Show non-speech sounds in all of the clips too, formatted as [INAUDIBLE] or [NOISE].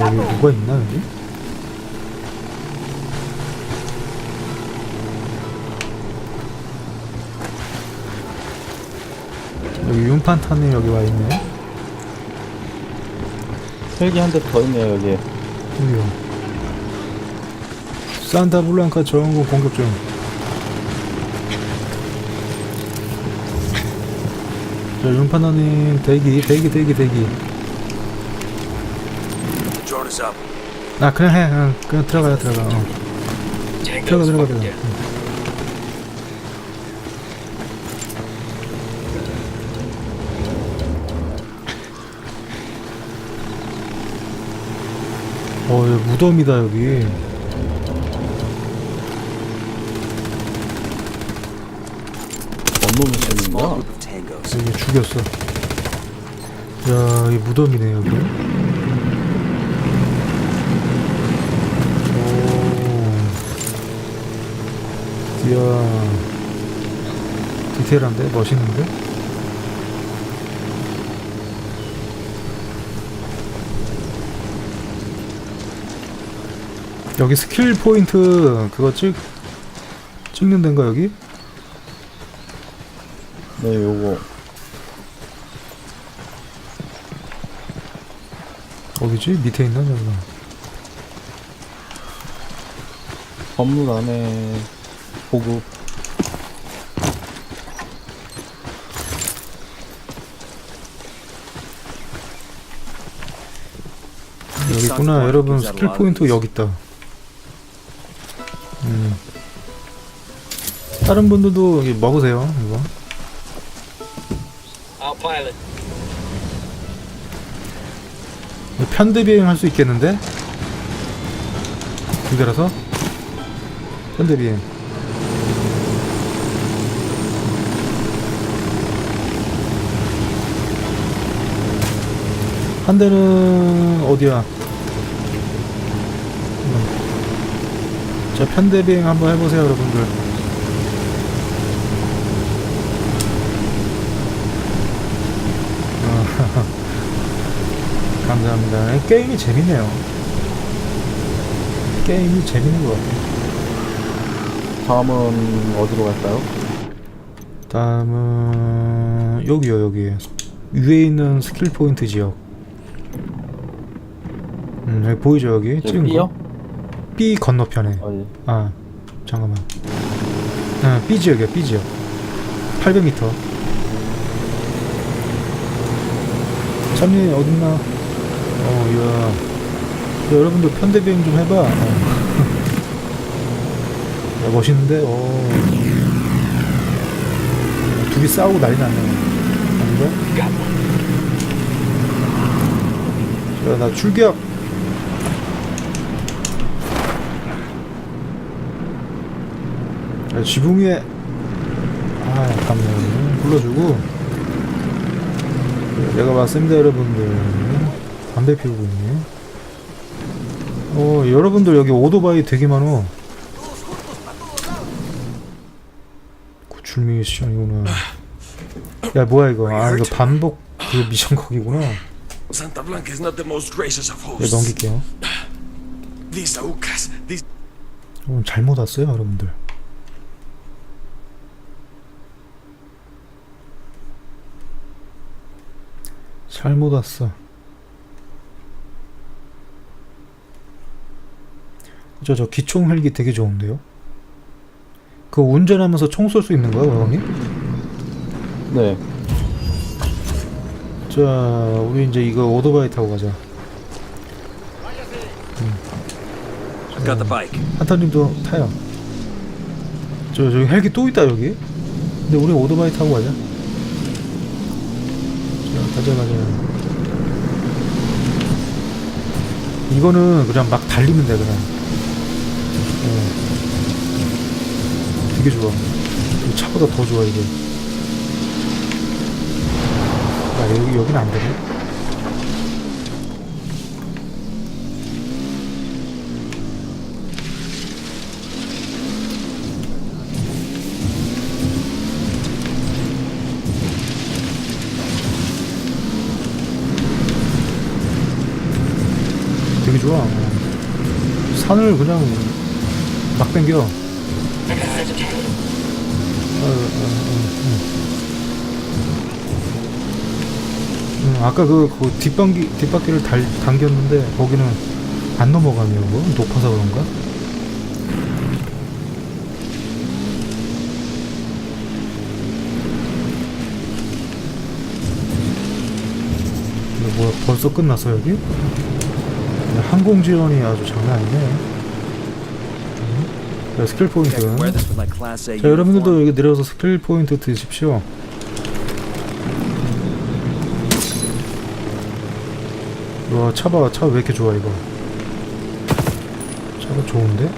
여기 누가 있나 여기? 여기 윤판타님 여기 와 있네. 헬기 한 대 더 있네요 여기 여기요. 산타블랑카 저항군 공격 중. 자, 윤판타님 대기, 대기, 대기, 대기. Is up. 아, 그냥 해, 그냥, 그냥 들어가요, 들어가. 어. 들어가, 들어가, 들어가. 응. 어, 여기 무덤이다, 여기. group of tangos. 여기 죽였어. 야, 이 무덤이네, 여기. 이야. 디테일한데? 멋있는데? 여기 스킬 포인트 그거 찍 찍는 데인가 여기? 네 요거 어디지? 밑에 있나 저기? 건물 안에 보급 여기 있구나 여러분 스킬 포인트 여기 있다 음. 다른 분들도 여기 먹으세요 이거. 이거 편대 비행 할 수 있겠는데? 두 개라서 편대 비행 한 대는 어디야? 음. 자 편대 비행 한번 해보세요 여러분들 어, [LAUGHS] 감사합니다. 게임이 재밌네요. 게임이 재밌는 것 같아요. 다음은 어디로 갈까요? 다음은 여기요 여기 위에 있는 스킬 포인트 지역. 음 여기 보이죠 여기 저 찍은 B요? 거? B 건너편에. 어디 아 잠깐만. 아 B 지역이야 B 지역. 800m. 참니 어딨나? 어, 이야. 야, 여러분들 편대 비행 좀 해봐. 어. [LAUGHS] 야, 멋있는데? 어. 둘이 싸우고 난리 났네. 아닌가? 자, 나 출격! 야, 지붕 위에. 아, 잠깐만요. 불러주고. 내가 왔습니다, 여러분들. 담배 피우고 있네. 어, 여러분들 여기 오토바이 되게 많어. 구출미 미션이구나. 야, 뭐야 이거? 아, 이거 반복 그 미션 거기구나. hosts. 넘길게요. 어, 잘못 왔어요, 여러분들. 잘못 왔어. 저, 저 기총 헬기 되게 좋은데요? 그거 운전하면서 총 쏠 수 있는 거야, 와방님? 네 자, 우리 이제 이거 오토바이 타고 가자. got the bike. 한타님도 타요. 저, 저기 헬기 또 있다, 여기. 근데 우리 오토바이 타고 가자. 자, 가자, 가자. 이거는 그냥 막 달리면 돼, 그냥. 어. 되게 좋아. 이 차보다 더 좋아, 이게. 야, 여기, 여긴 안 되네. 산을 그냥 막 당겨. 아까 그, 그 뒷바퀴, 뒷바퀴를 달, 당겼는데 거기는 안 넘어가네요. 뭐 높아서 그런가? 뭐야 벌써 끝났어 여기? 야, 항공 지원이 아주 장난 아니네. 음. 자, 스킬 포인트. 자 여러분들도. 여기 내려서 스킬 포인트 드십시오. 와 차봐 차 왜 이렇게 좋아 이거? 차가 좋은데?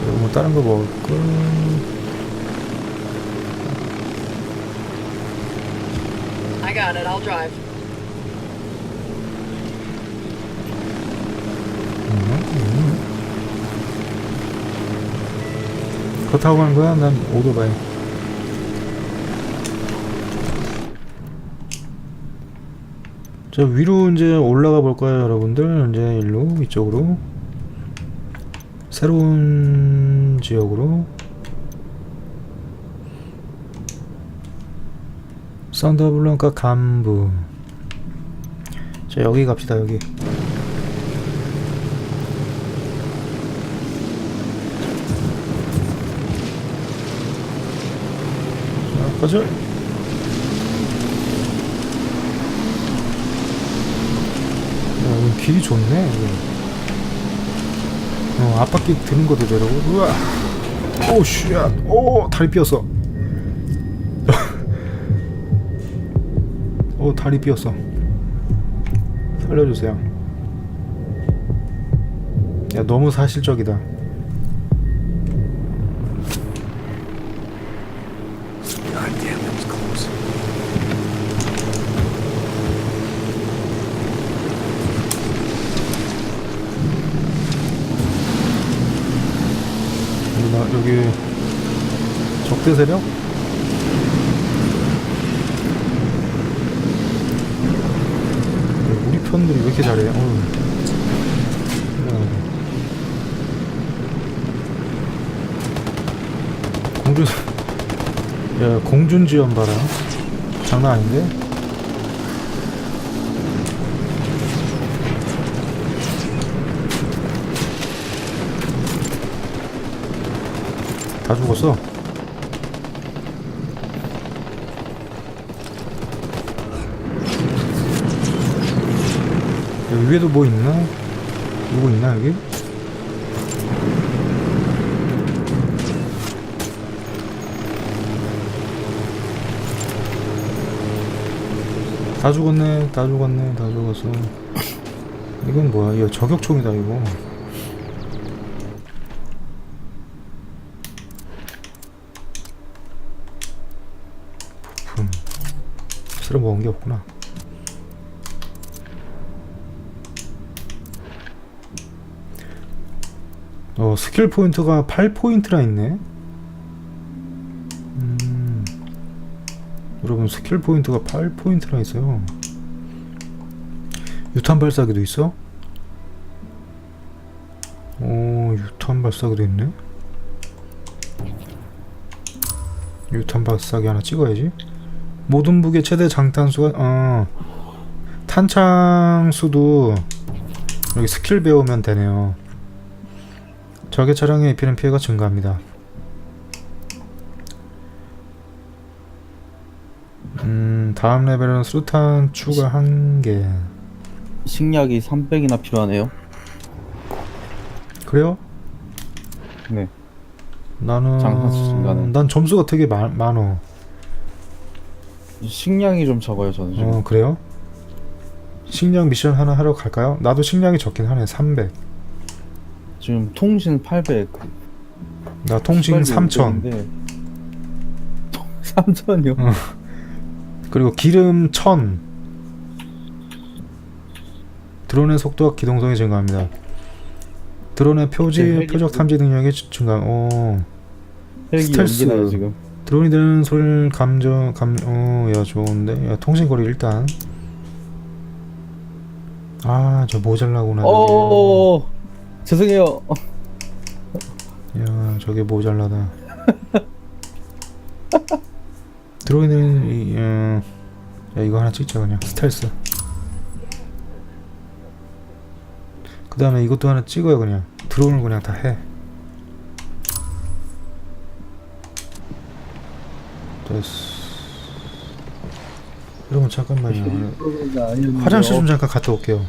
그리고 뭐 다른 거 먹을 거. Got it. I'll drive. 그거 타고 가는 거야? 난 오토바이. 자 위로 이제 올라가 볼까요, 여러분들? 이제 일로 이쪽으로 새로운 지역으로 산타블랑카 간부. 자 여기 갑시다 여기. 자, 가자. 야, 길이 좋네. 어, 앞바퀴 드는 것도 되라고. 우와. 오, 쉣. 오, 다리 삐었어. 오, 다리 삐었어. 살려주세요. 야, 너무 사실적이다. 나, 여기 적대 세력? 우리 편들 이렇게 잘해? 야. 공준 야 공준 지원 봐라 장난 아닌데? 다 죽었어. 위에도 뭐 있나? 누구 있나 여기? 다 죽었네, 다 죽었네, 다 죽었어. 이건 뭐야? 이거 저격총이다 이거. 부품. 쓸어 먹은 게 없구나. 어, 스킬 포인트가 8포인트나 있네. 음, 여러분, 스킬 포인트가 8포인트나 있어요. 유탄 발사기도 있어? 오, 유탄 발사기도 있네. 유탄 발사기 하나 찍어야지. 모든 북의 최대 장탄수가, 어, 탄창수도 여기 스킬 배우면 되네요. 적의 차량에 입히는 피해가 증가합니다. 음, 다음 레벨은 수탄 추가 1개. 식량이 300이나 필요하네요. 그래요? 네. 나는 증가는. 난 점수가 되게 많, 많어. 식량이 좀 적어요, 저는 지금. 어, 그래요? 식량 미션 하나 하러 갈까요? 나도 식량이 적긴 하네. 300. 지금 통신 800. 나 통신 3000. 3000이요? 어. 그리고 기름 1000. 드론의 속도와 기동성이 증가합니다. 드론의 표지, 네, 표적 그- 탐지 능력이 증가. 오. 헬기 스텔스. 드론이 되는 소리를 감정 감. 어, 야 좋은데. 야 통신 거리 일단 아저 모자라구나 오 죄송해요. 야 저게 모자라다. 들어오는 이 어, 야 이거 하나 찍자 그냥. 스텔스. 그 다음에 이것도 하나 찍어요 그냥. 들어오는 거 그냥 다해. 됐어. 여러분 잠깐만요. [LAUGHS] 화장실 좀 잠깐 갔다 올게요.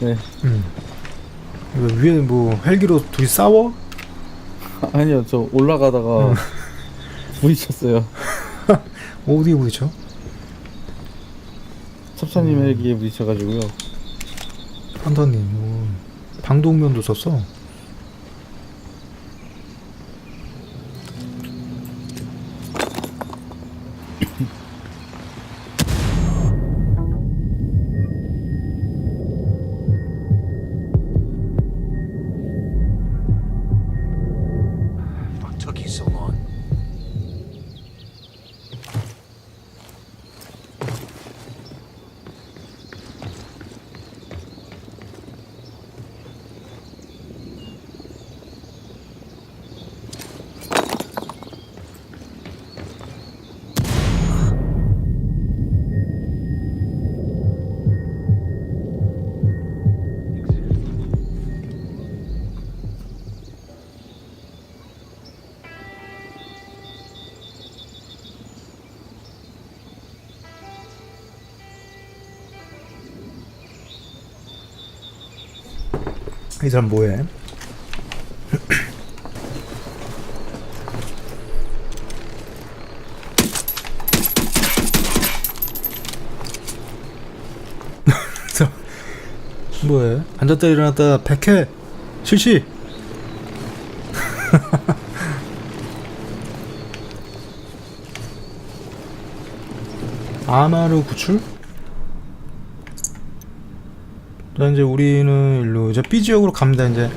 네. 음. 이거 위에 뭐 헬기로 둘이 싸워? [LAUGHS] 아니요 저 올라가다가 [LAUGHS] 부딪혔어요 [LAUGHS] 어디에 부딪혀? 첩사님 헬기에 부딪혀가지고요 판다님 뭐 방독면도 썼어? 이 사람 뭐해? 저, [LAUGHS] 뭐해? 앉았다 일어났다 백해 실시 [LAUGHS] 아마루 구출? 자 이제 우리는 일로 이제 B 지역으로 갑니다 이제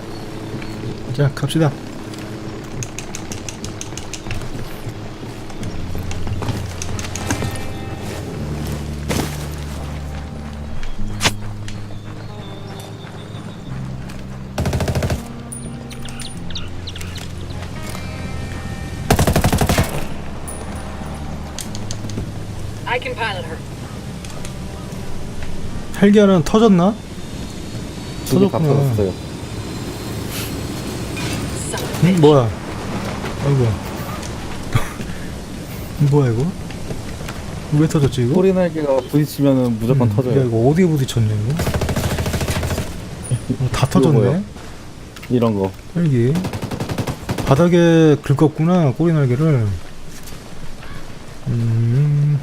자 갑시다 I can pilot her. 헬기 하나는 터졌나? 두 개다 응? bitch. 뭐야 아이고 [LAUGHS] 뭐야 이거? 왜 터졌지 이거? 꼬리 날개가 부딪히면은 무조건 음, 야 터져요 이거 어디에 부딪혔냐 이거? 어, 다 터졌네 뭐야? 이런 거 헬기 바닥에 긁었구나 꼬리 날개를 음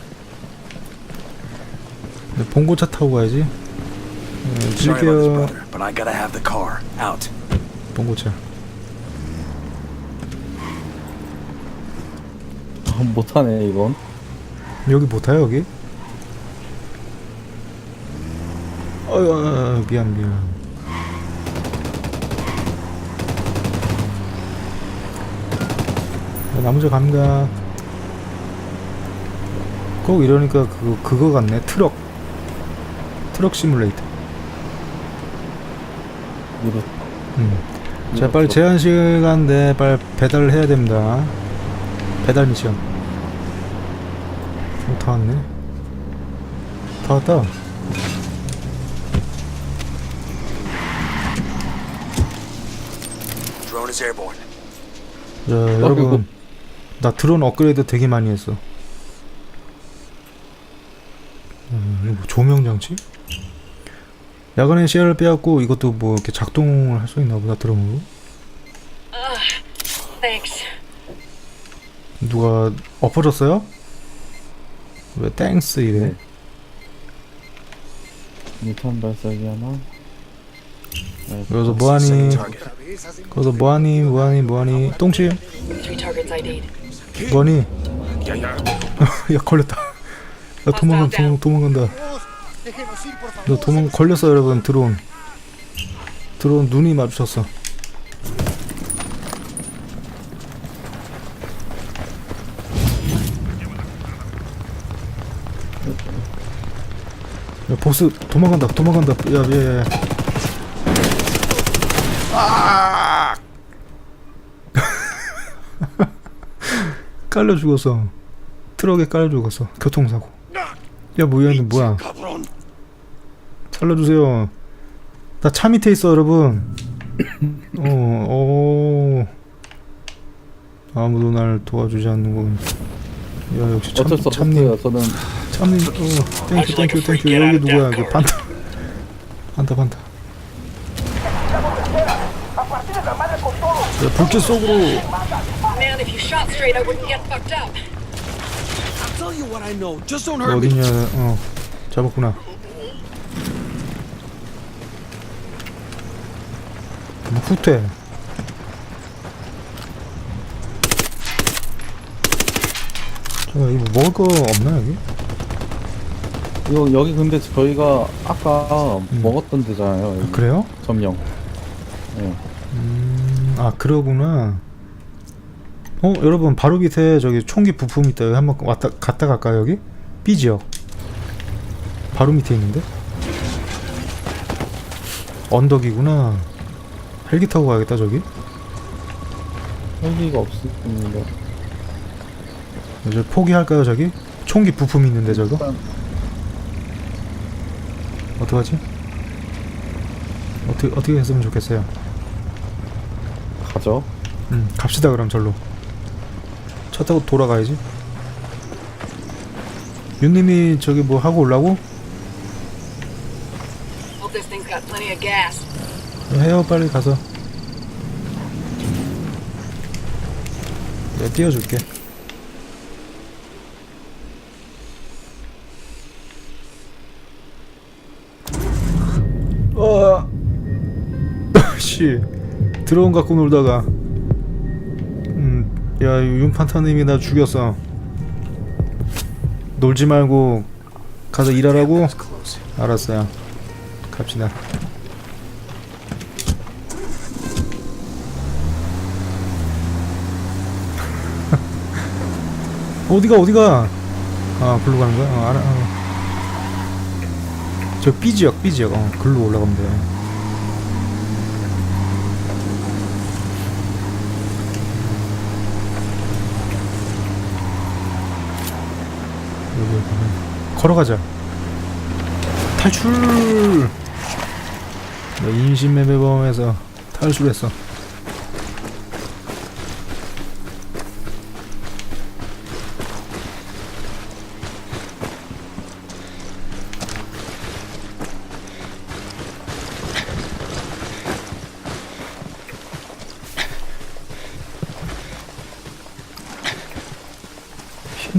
네, 봉고차 타고 가야지 네, Sorry about this, 질게요 brother, but I gotta have the car. Out. 봉고차 아, 못하네 이건 여기 못 타요 여기? 어휴 어, 미안 미안 자, 나무저 갑니다 꼭 이러니까 그거 그거 같네 트럭 트럭 시뮬레이터 이거. 음. 자 빨리 제한 시간 내 빨리 배달을 해야 됩니다. 배달 미션. 어, 다 왔네. 다 왔다. 자 여러분. 나 드론 업그레이드 되게 많이 했어. 음, 이거 뭐 조명 장치? 야간에 시야를 빼앗고 이것도 뭐 이렇게 작동을 할 수 있나 보다 드론으로. Thanks. 누가 엎어졌어요? 왜 땡스 이래? 네. 유탄 발사기 하나. 네, 여기서 뭐하니. 거기서 뭐하니? 뭐하니? 뭐하니? ID'd. 뭐하니? [LAUGHS] 야 걸렸다. 야 도망가 도망, 도망간다 너 도망 걸렸어 여러분. 드론 드론 눈이 마주쳤어. 야 보스 도망간다 도망간다. 야야야 아! [LAUGHS] 깔려 죽었어. 트럭에 깔려 죽었어. 교통사고. 야 뭐야? 이거 뭐야 살려주세요. 나 차 밑에 있어 여러분. 어, 어. 아무도 날 도와주지 않는군. 야 역시 참, 어쩔 수 참님 없었어요. 저는. 참님 어 땡큐 땡큐 땡큐 여기 누구야 그 반타. 반타 반타. 야 불길 속으로. Man, if you shot straight, I wouldn't get fucked up. I'll tell you what I know. Just don't hurt me. 어디냐? 어 잡았구나 후퇴 잠깐 이거 먹을 거 없나 여기? 이거 여기 근데 저희가 아까 음. 먹었던 데잖아요. 여기. 그래요? 점령. 예. 음, 아 그러구나. 어 여러분 바로 밑에 저기 총기 부품 있다. 여기 한번 왔다 갔다 갈까요 여기? B 지역. 바로 밑에 있는데? 언덕이구나. 헬기 타고 가야겠다 저기. 헬기가 없습니다. 저 포기할까요 저기? 총기 부품 있는데 저거? 일단 어떡하지? 어떻게 어떻게 했으면 좋겠어요. 가죠. 음 갑시다 그럼 절로. 차 타고 돌아가야지. 윤님이 저기 뭐 하고 올라고? Hope this thing's got plenty of gas. 해요 빨리 가서. 내가 띄워줄게. 어, [LAUGHS] 씨 드론 갖고 놀다가. 음, 야 윤판타님이 나 죽였어. 놀지 말고 가서 일하라고. 알았어요. 갑시다 어디가 어디가? 아 글로 가는 거야? 어, 알아 어. 저 B지역 B지역. 어 글로 올라가면 돼 여기 가면 걸어가자. 탈출! 나 인신매매범에서 탈출했어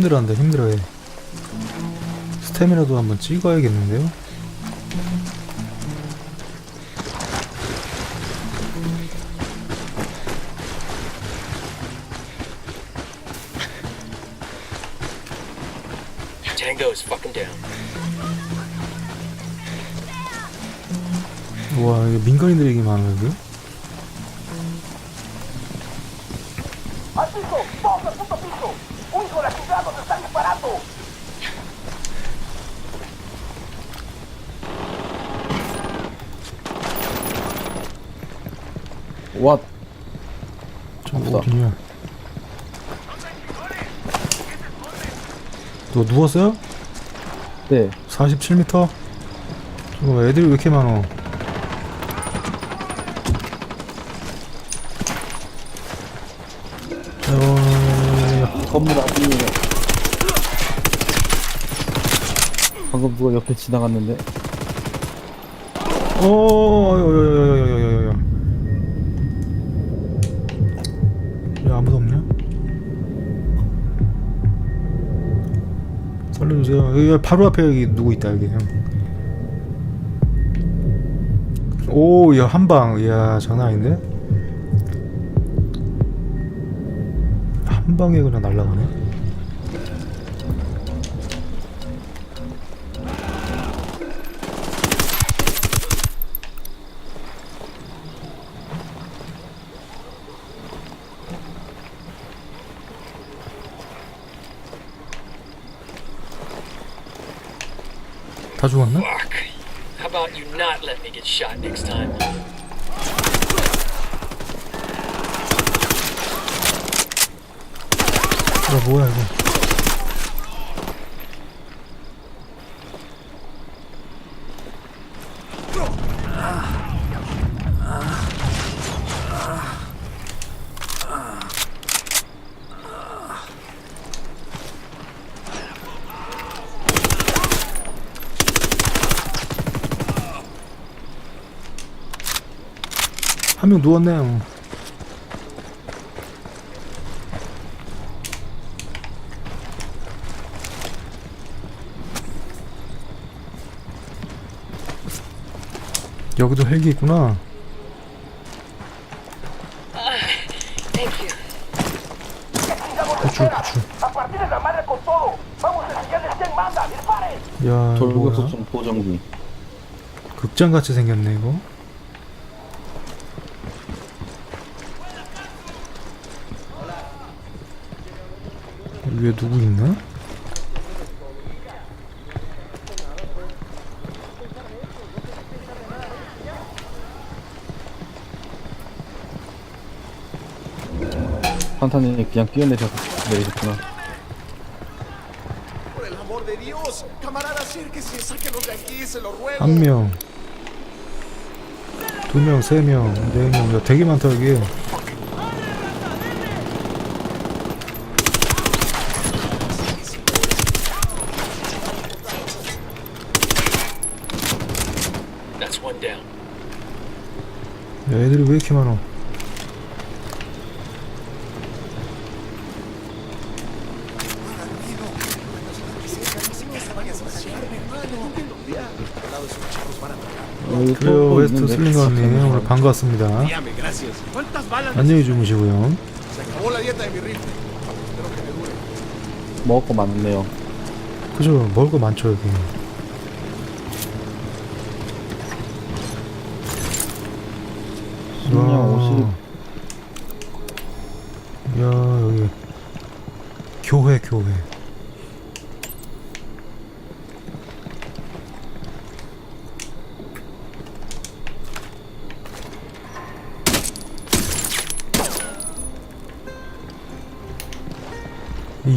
힘들어한다 힘들어해. 스태미나도 한번 찍어야겠는데요. 와 이거 민간인들이 이게 많아 여기 와, 저 없어. 어디냐 너 누웠어요? 네. 47m? 저거 애들이 왜 이렇게 많어 어... 건물 앞이에요. 방금 누가 옆에 지나갔는데 어, 어여여여여여여여. 살려주세요. 여기 바로 앞에 여기 누구 있다 여기 형. 오, 야 한방, 야 장난 아닌데? 한 방에 그냥 날라가네. 다 죽었나? Fuck. How about you not let me get shot next time? 야 뭐야 이거 한 명 누웠네요 여기도 헬기 있구나. 구출 구출 야 이거 뭐야 돌격소총 보정기. 극장같이 생겼네 이거 위에 누구 있나? 판타님이 그냥 뛰어내셔서 내리셨구나. 한 명, 두 명, 세 명, 네 명, 야 되게 많다 여기. 야 애들이 왜 이렇게 많아? 그래요 또 웨스트. 슬링거님 오늘 반갑습니다. 안녕히 주무시고요. 먹을 거 많네요. 그죠 먹을 거 많죠 여기. 식량 50. 야 여기 교회 교회.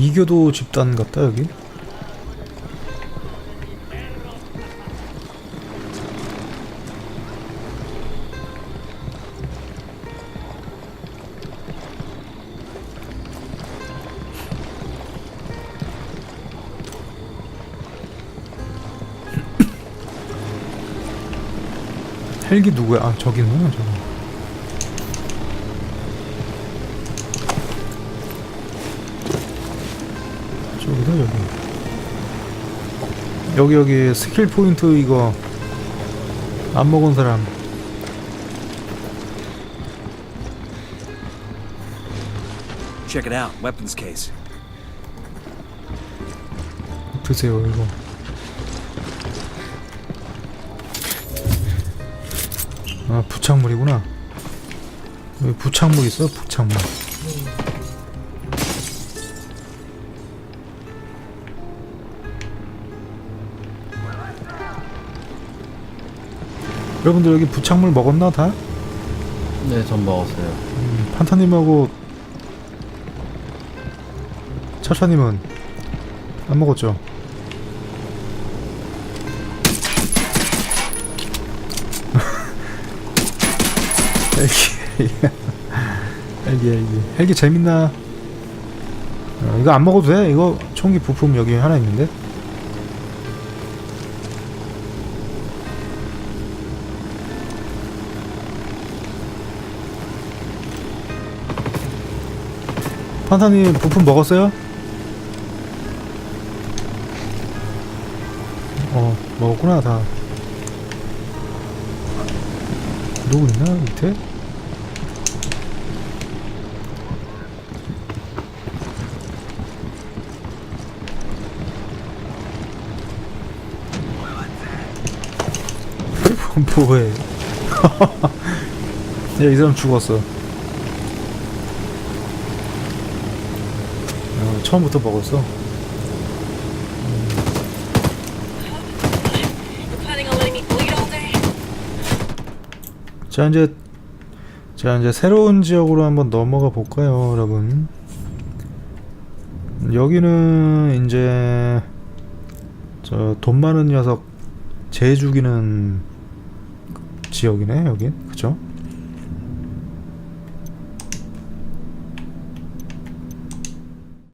이교도 집단 같다 여기. [CLEARS THROAT] 헬기 누구야? 아 저기 있구나 저기. 저기다 여기. 여기 여기 스킬 포인트 이거 안 먹은 사람. Check it out. Weapons case. 드세요 이거. 아 부착물이구나. 여기 부착물 있어 부착물. 여러분들 여기 부착물 먹었나 다? 네, 전 먹었어요. 음, 판타님하고 차차님은 안 먹었죠? [LAUGHS] 헬기 헬기 헬기 헬기 재밌나? 어, 이거 안 먹어도 돼? 이거 총기 부품 여기 하나 있는데? 판타님 부품 먹었어요? 어 먹었구나 다 누구 있나 밑에? [LAUGHS] 뭐해 [LAUGHS] 야이 사람 죽었어 처음부터 먹었어. 자 이제 자 이제 새로운 지역으로 한번 넘어가 볼까요 여러분? 여기는 이제 저 돈 많은 녀석 재 죽이는 지역이네 여긴. 그쵸?